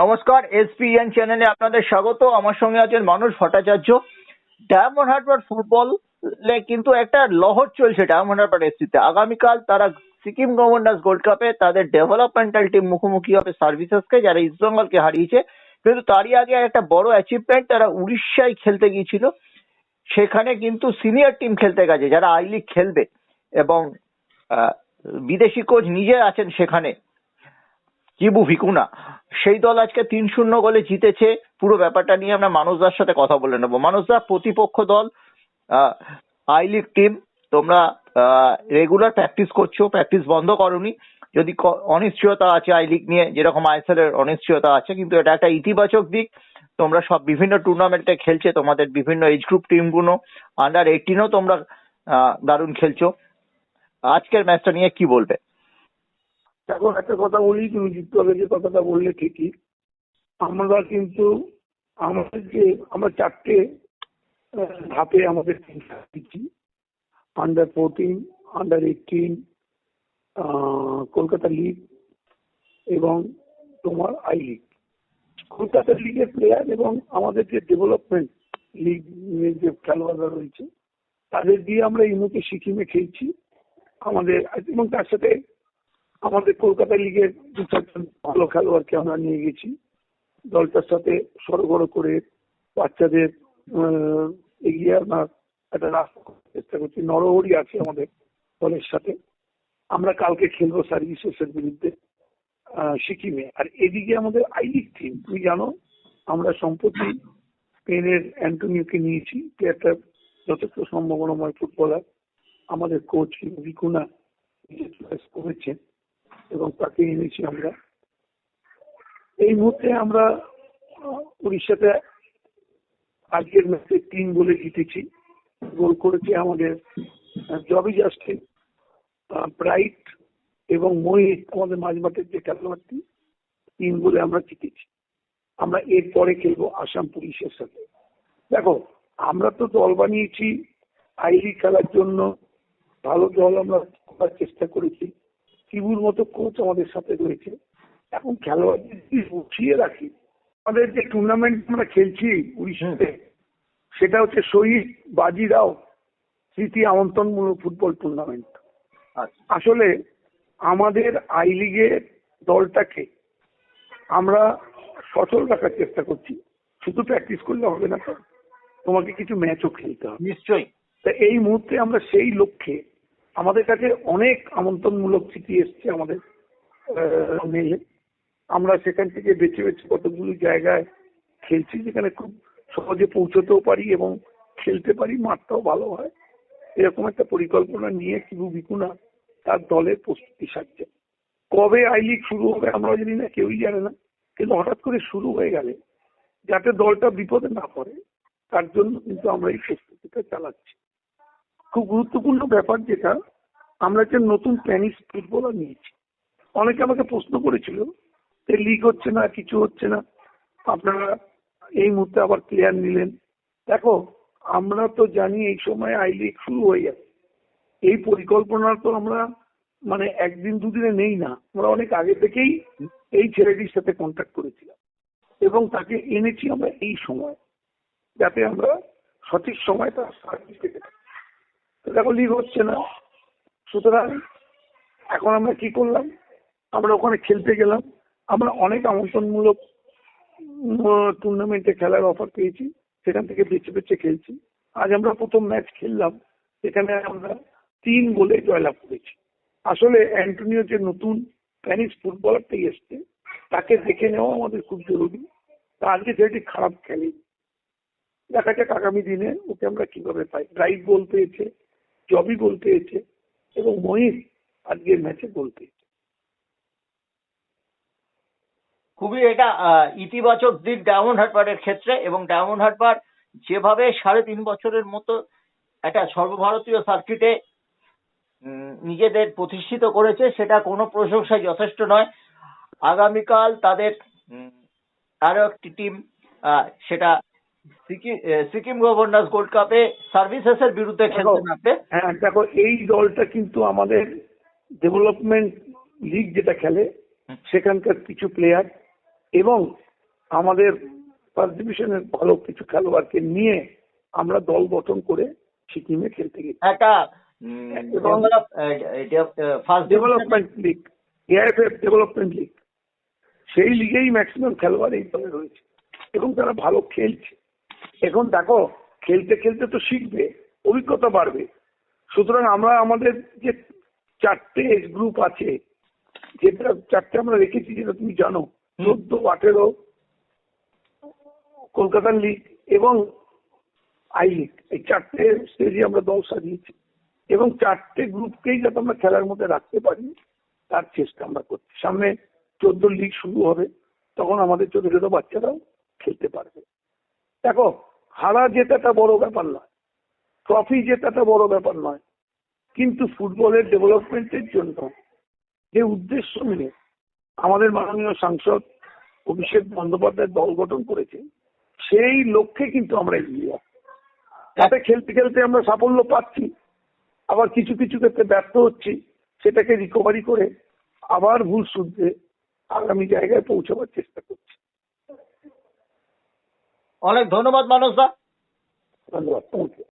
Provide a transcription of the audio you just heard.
নমস্কার, এসপিএন চ্যানেলে আপনাদের স্বাগত। আমার সঙ্গে আছেন মানুষ ভট্টাচার্য। ডায়মন্ড হারবার ফুটবল কিন্তু একটা লহর চলছে ডায়মন্ড হারবার এসপিতে আগামীকাল তারা সিকিম গভর্নার্স গোল্ড কাপে তাদের ডেভেলপমেন্টাল টিম মুখোমুখি হবে সার্ভিসেসকে, যারা ইস্টবেঙ্গলকে হারিয়েছে। কিন্তু তারই আগে একটা বড় অ্যাচিভমেন্ট তারা উড়িষ্যায় খেলতে গিয়েছিল। সেখানে কিন্তু সিনিয়র টিম খেলতে গেছে, যারা আই লিগ খেলবে। এবং বিদেশি কোচ নিজে আছেন সেখানে। কিবু ভিকুনা, সেই দল আজকে তিন শূন্য গোলে জিতেছে। পুরো ব্যাপারটা নিয়ে আমরা মানুষদার সাথে কথা বলে নেব। মানুষদা প্রতিপক্ষ দল আই লিগ টিম তোমরা রেগুলার প্র্যাকটিস করছ প্র্যাকটিস বন্ধ করনি। যদি অনিশ্চয়তা আছে আই লিগ নিয়ে, যেরকম আইএসএল এর অনিশ্চয়তা আছে, কিন্তু এটা একটা ইতিবাচক দিক। তোমরা সব বিভিন্ন টুর্নামেন্টে খেলছে, তোমাদের বিভিন্ন এজ গ্রুপ টিমগুলো আন্ডার এইটিনও তোমরা দারুণ খেলছো। আজকের ম্যাচটা নিয়ে কি বলবে? এখন একটা কথা বলি, তুমি যুক্ত হবে যে কথাটা বললে ঠিকই। আমরা কিন্তু আমাদের যে আমরা চারটে ধাপে আমাদের দিচ্ছি। Under fourteen under eighteen Kolkata league এবং তোমার আই লিগ কলকাতা লিগের প্লেয়ার এবং আমাদের যে ডেভেলপমেন্ট লিগ যে খেলোয়াড়রা রয়েছে, তাদের দিয়ে আমরা এই মুহূর্তে সিকিমে খেলছি। আমাদের, এবং তার সাথে আমাদের কলকাতা লিগের দু চারজন ভালো খেলোয়াড়কে আমরা নিয়ে গেছি। দলটার সাথে সরবরাহ করে বাচ্চাদের এগিয়ে আনার একটা রাস্তা চেষ্টা করছি। নরহরি আছে আমাদের দলের সাথে। আমরা কালকে খেলব সার্ভিসেসের বিরুদ্ধে সিকিমে। আর এদিকে আমাদের আই লিগ টিম তুমি জানো, আমরা সম্প্রতি স্পেনের অ্যান্টোনিওকে নিয়েছি একটা যথেষ্ট সম্ভাবনাময় ফুটবলার। আমাদের কোচ নিজে করেছেন। এবং তাকে এনেছি আমরা। এই মুহূর্তে আমরা উড়িষ্যাতে আজকের ম্যাচে তিন গোলে জিতেছি। গোল করেছে আমাদের জবি জাস্টিন ব্রাইট এবং মোহিত আমাদের মাঝমাঠের যে খেলোয়াড়টি, তিন গোলে আমরা জিতেছি। আমরা এরপরে খেলব আসাম পুলিশের সাথে। দেখো, আমরা তো দল বানিয়েছি আইলি খেলার জন্য ভালো দল আমরা করার চেষ্টা করেছি। কিবুর মতো কোচ আমাদের সাথে রয়েছে। এখন খেলোয়াড়দের যদি গুছিয়ে রাখি আমাদের যে টুর্নামেন্ট আমরা খেলছি উড়িষ্যাতে সেটা হচ্ছে শহীদ বাজিরাও স্মৃতি আমন্ত্রণমূলক ফুটবল টুর্নামেন্ট আচ্ছা। আসলে আমাদের আই লিগের দলটাকে আমরা সচল রাখার চেষ্টা করছি। শুধু প্র্যাকটিস করলে হবে না তো। তোমাকে কিছু ম্যাচও খেলতে হবে। নিশ্চয়ই। তা এই মুহূর্তে আমরা সেই লক্ষ্যে আমাদের কাছে অনেক আমন্ত্রণমূলক চিঠি এসছে আমাদের মেলে আমরা সেখান থেকে বেছে বেছে কতগুলো জায়গায় খেলছি, যেখানে খুব সহজে পৌঁছতেও পারি এবং খেলতে পারি, মাঠটাও ভালো হয়। এরকম একটা পরিকল্পনা নিয়ে কিবু বিকুনা তার দলের প্রস্তুতি সাজছে কবে আই লিগ শুরু হবে আমরা জানি না, কেউই জানে না। কিন্তু হঠাৎ করে শুরু হয়ে গেলে, যাতে দলটা বিপদে না পড়ে, তার জন্য কিন্তু আমরা এই প্রস্তুতিটা চালাচ্ছি। খুব গুরুত্বপূর্ণ ব্যাপার যেটা, আমরা যে নতুন স্প্যানিশ ফুটবলার নিয়েছি। অনেকে আমাকে প্রশ্ন করেছিল লিগ হচ্ছে না, কিছু হচ্ছে না। আপনারা এই মুহূর্তে আবার প্লেয়ার নিলেন। দেখো, আমরা তো জানি এই সময় আই লিগ শুরু হয়ে যাবে এই পরিকল্পনা তো আমরা মানে একদিন দুদিনে নেই না। আমরা অনেক আগে থেকেই এই ছেলেটির সাথে কন্ট্যাক্ট করেছিলাম। এবং তাকে এনেছি আমরা এই সময়। যাতে আমরা সঠিক সময় তার সার্ভিস পেতে পারি। দেখো লিগ হচ্ছে না। সুতরাং এখন আমরা কি করলাম? আমরা ওখানে খেলতে গেলাম। আমরা অনেক আমন্ত্রণমূলক টুর্নামেন্টে খেলার অফার পেয়েছি। সেখান থেকে বেছে বেছে খেলছি। আজ আমরা প্রথম ম্যাচ খেললাম। সেখানে আমরা তিন গোলে জয়লাভ করেছি। আসলে অ্যান্টোনিও যে নতুন স্প্যানিশ ফুটবলারটাই এসছে, তাকে দেখে নেওয়া আমাদের খুব জরুরি। তা আজকে ছেলেটি খারাপ খেলে, দেখা যাক আগামী দিনে ওকে আমরা কীভাবে পাই। ড্রাইভ গোল পেয়েছে। জবি গোল পেয়েছে এবং মহিত আজকের ম্যাচে গোল পেয়েছে। খুবই এটা ইতিবাচক দিক ডায়মন্ড হারবারের ক্ষেত্রে এবং ডায়মন্ড হারবার যেভাবে সাড়ে তিন বছরের মতো একটা সর্বভারতীয় সার্কিটে নিজেদের প্রতিষ্ঠিত করেছে, সেটা কোনো প্রশংসায় যথেষ্ট নয়। আগামীকাল তাদের আরও একটি টিম সেটা সিকিম গভর্নার্স গোল্ড কাপে সার্ভিসেসের বিরুদ্ধে খেলতে দেখো, হ্যাঁ দেখো এই দলটা কিন্তু আমাদের ডেভেলপমেন্ট লিগ যেটা খেলে সেখানকার কিছু প্লেয়ার এবং আমাদের ফার্স্ট ডিভিশনের ভালো কিছু খেলোয়াড়কে নিয়ে আমরা দল গঠন করে সিকিমে খেলতে গেছি। একটা first development league AIFF development league সেই লিগেই ম্যাক্সিমাম খেলোয়াড় এই দলে রয়েছে এবং তারা ভালো খেলছে। এখন দেখো খেলতে খেলতে তো শিখবে অভিজ্ঞতা বাড়বে। সুতরাং আমরা আমাদের যে চারটে এজ গ্রুপ আছে যেটা চারটে আমরা রেখেছি যেটা তুমি জানো চোদ্দ আঠেরো কলকাতার লিগ এবং আই লিগ এই চারটে স্টেজে আমরা দল সাজিয়েছি। এবং চারটে গ্রুপকেই যাতে আমরা খেলার মধ্যে রাখতে পারি তার চেষ্টা আমরা করছি। সামনে চোদ্দ লিগ শুরু হবে তখন আমাদের ছোট ছোট বাচ্চারাও খেলতে পারবে। দেখো, হারা জেতাটা বড় ব্যাপার নয়, ট্রফি জেতাটা বড় ব্যাপার নয়, কিন্তু ফুটবলের ডেভেলপমেন্টের জন্য যে উদ্দেশ্য নিয়ে আমাদের মাননীয় সাংসদ অভিষেক বন্দ্যোপাধ্যায় দল গঠন করেছে, সেই লক্ষ্যে কিন্তু আমরা এগিয়ে যাচ্ছি তাতে খেলতে খেলতে আমরা সাফল্য পাচ্ছি, আবার কিছু কিছু ক্ষেত্রে ব্যর্থ হচ্ছি, সেটাকে রিকভারি করে আবার ভুল শুনতে আগামী জায়গায় পৌঁছাবার চেষ্টা করছি। অনেক ধন্যবাদ মানস দা ধন্যবাদ থ্যাংক ইউ